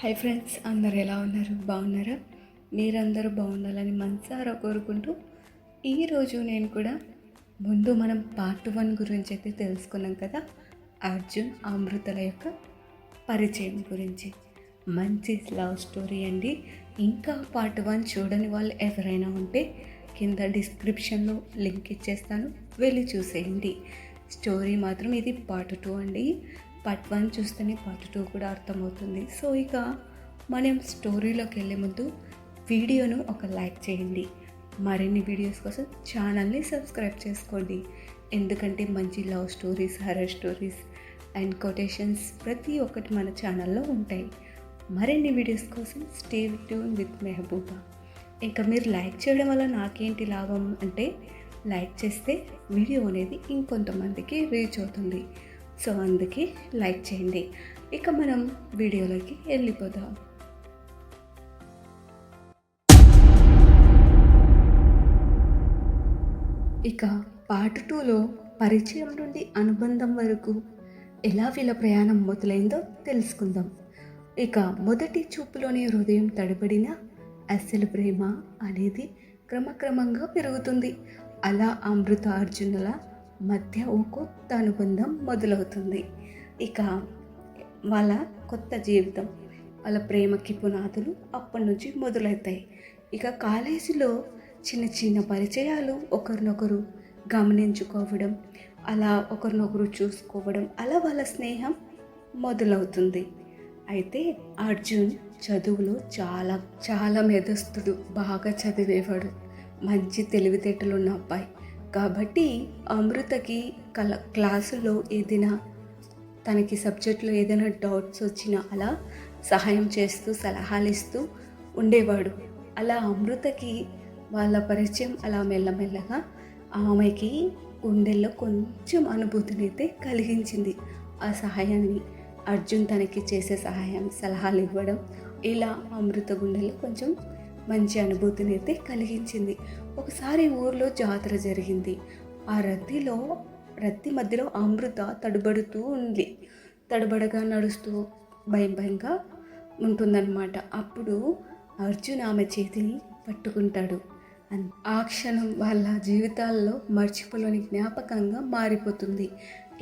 Hi friends అందరు ఎలా ఉన్నారు? బాగున్నారా? మీరందరూ బాగుండాలని మనసారా కోరుకుంటూ ఈరోజు నేను కూడా ముందు మనం పార్ట్ వన్ గురించి అయితే తెలుసుకున్నాం కదా అర్జున్ అమృతల యొక్క పరిచయం గురించి. మంచి లవ్ స్టోరీ అండి. ఇంకా పార్ట్ వన్ చూడని వాళ్ళు ఎవరైనా ఉంటే కింద డిస్క్రిప్షన్లో లింక్ ఇచ్చేస్తాను. వెళ్ళి చూసేయండి. స్టోరీ మాత్రం ఇది పార్ట్ టూ అండి. పార్ట్ వన్ చూస్తేనే పార్ట్ టూ కూడా అర్థమవుతుంది. సో ఇక మనం స్టోరీలోకి వెళ్ళే ముందు వీడియోను ఒక లైక్ చేయండి. మరిన్ని వీడియోస్ కోసం ఛానల్ని సబ్స్క్రైబ్ చేసుకోండి. ఎందుకంటే మంచి love stories horror stories and quotations ప్రతి ఒక్కటి మన ఛానల్లో ఉంటాయి. మరిన్ని వీడియోస్ కోసం స్టే ట్యూన్ విత్ మెహబూబా ఇంకా మీరు లైక్ చేయడం వల్ల నాకేంటి లాభం అంటే లైక్ చేస్తే వీడియో అనేది ఇంకొంతమందికి రీచ్ అవుతుంది. సో అందుకే లైక్ చేయండి. ఇక మనం వీడియోలోకి వెళ్ళిపోదాం. ఇక పార్ట్ టూలో పరిచయం నుండి అనుబంధం వరకు ఎలా వీళ్ళ ప్రయాణం మొదలైందో తెలుసుకుందాం. ఇక మొదటి చూపులోనే హృదయం తడబడిన అసలు ప్రేమ అనేది క్రమక్రమంగా పెరుగుతుంది. అలా అమృత అర్జునుల మధ్య ఓ కొత్త అనుబంధం మొదలవుతుంది. ఇక వాళ్ళ కొత్త జీవితం వాళ్ళ ప్రేమకి పునాదులు అప్పటి నుంచి మొదలవుతాయి. ఇక కాలేజీలో చిన్న చిన్న పరిచయాలు ఒకరినొకరు గమనించుకోవడం అలా ఒకరినొకరు చూసుకోవడం అలా వాళ్ళ స్నేహం మొదలవుతుంది. అయితే అర్జున్ చదువులో చాలా చాలా మేధస్తుడు బాగా చదివేవాడు మంచి తెలివితేటలు ఉన్న అబ్బాయి. కాబట్టి అమృతకి కల క్లాసులో ఏదైనా తనకి సబ్జెక్ట్లో ఏదైనా డౌట్స్ వచ్చినా అలా సహాయం చేస్తూ సలహాలు ఇస్తూ ఉండేవాడు. అలా అమృతకి వాళ్ళ పరిచయం అలా మెల్లమెల్లగా ఆమెకి గుండెల్లో కొంచెం అనుభూతిని అయితే కలిగించింది. ఆ సహాయాన్ని అర్జున్ తనకి చేసే సహాయం సలహాలు ఇవ్వడం ఇలా అమృత గుండెల్లో కొంచెం మంచి అనుభూతిని అయితే కలిగించింది. ఒకసారి ఊర్లో జాతర జరిగింది. ఆ రద్దీలో రద్దీ మధ్యలో అమృత తడబడుతూ ఉంది. తడబడగా నడుస్తూ భయం భయంగా ఉంటుందన్నమాట. అప్పుడు అర్జున్ ఆమె చేతిని పట్టుకుంటాడు. ఆ క్షణం వాళ్ళ జీవితాల్లో మర్చిపోలేని జ్ఞాపకంగా మారిపోతుంది.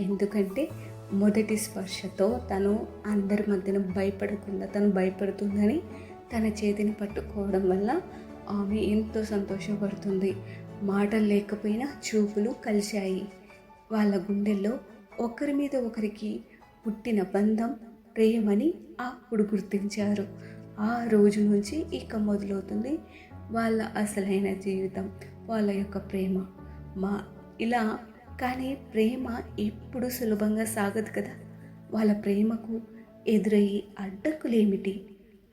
ఎందుకంటే మొదటి స్పర్శతో తను అందరి మధ్యన భయపడకుండా తను భయపడుతుందని తన చేతిని పట్టుకోవడం వల్ల ఆమె ఎంతో సంతోషపడుతుంది. మాటలు లేకపోయినా చూపులు కలిశాయి. వాళ్ళ గుండెల్లో ఒకరి మీద ఒకరికి పుట్టిన బంధం ప్రేమని అప్పుడు గుర్తించారు. ఆ రోజు నుంచి ఇక మొదలవుతుంది వాళ్ళ అసలైన జీవితం వాళ్ళ యొక్క ప్రేమ. మా ఇలా కానీ ప్రేమ ఎప్పుడు సులభంగా సాగదు కదా? వాళ్ళ ప్రేమకు ఎదురయ్యే అడ్డంకులేమిటి?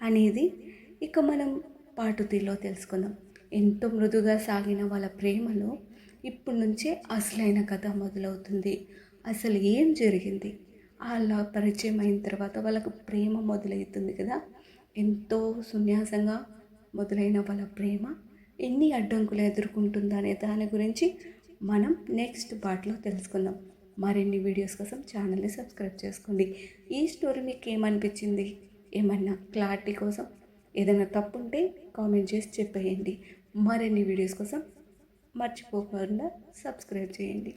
అనేది ఇక మనం పాటు తీలో తెలుసుకుందాం. ఎంతో మృదుగా సాగిన వాళ్ళ ప్రేమలో ఇప్పుడు నుంచే అసలైన కథ మొదలవుతుంది. అసలు ఏం జరిగింది? అలా పరిచయం అయిన తర్వాత వాళ్ళకు ప్రేమ మొదలవుతుంది కదా? ఎంతో సున్యాసంగా మొదలైన వాళ్ళ ప్రేమ ఎన్ని అడ్డంకులు ఎదుర్కొంటుందా అనే దాని గురించి మనం నెక్స్ట్ పార్ట్లో తెలుసుకుందాం. మరిన్ని వీడియోస్ కోసం ఛానల్ని సబ్స్క్రైబ్ చేసుకోండి. ఈ స్టోరీ మీకు ఏమనిపించింది? ఏమన్నా క్లారిటీ కోసం ఏదైనా తప్పు ఉంటే కామెంట్ చేసి చెప్పేయండి. మరిన్ని వీడియోస్ కోసం మర్చిపోకుండా సబ్స్క్రైబ్ చేయండి.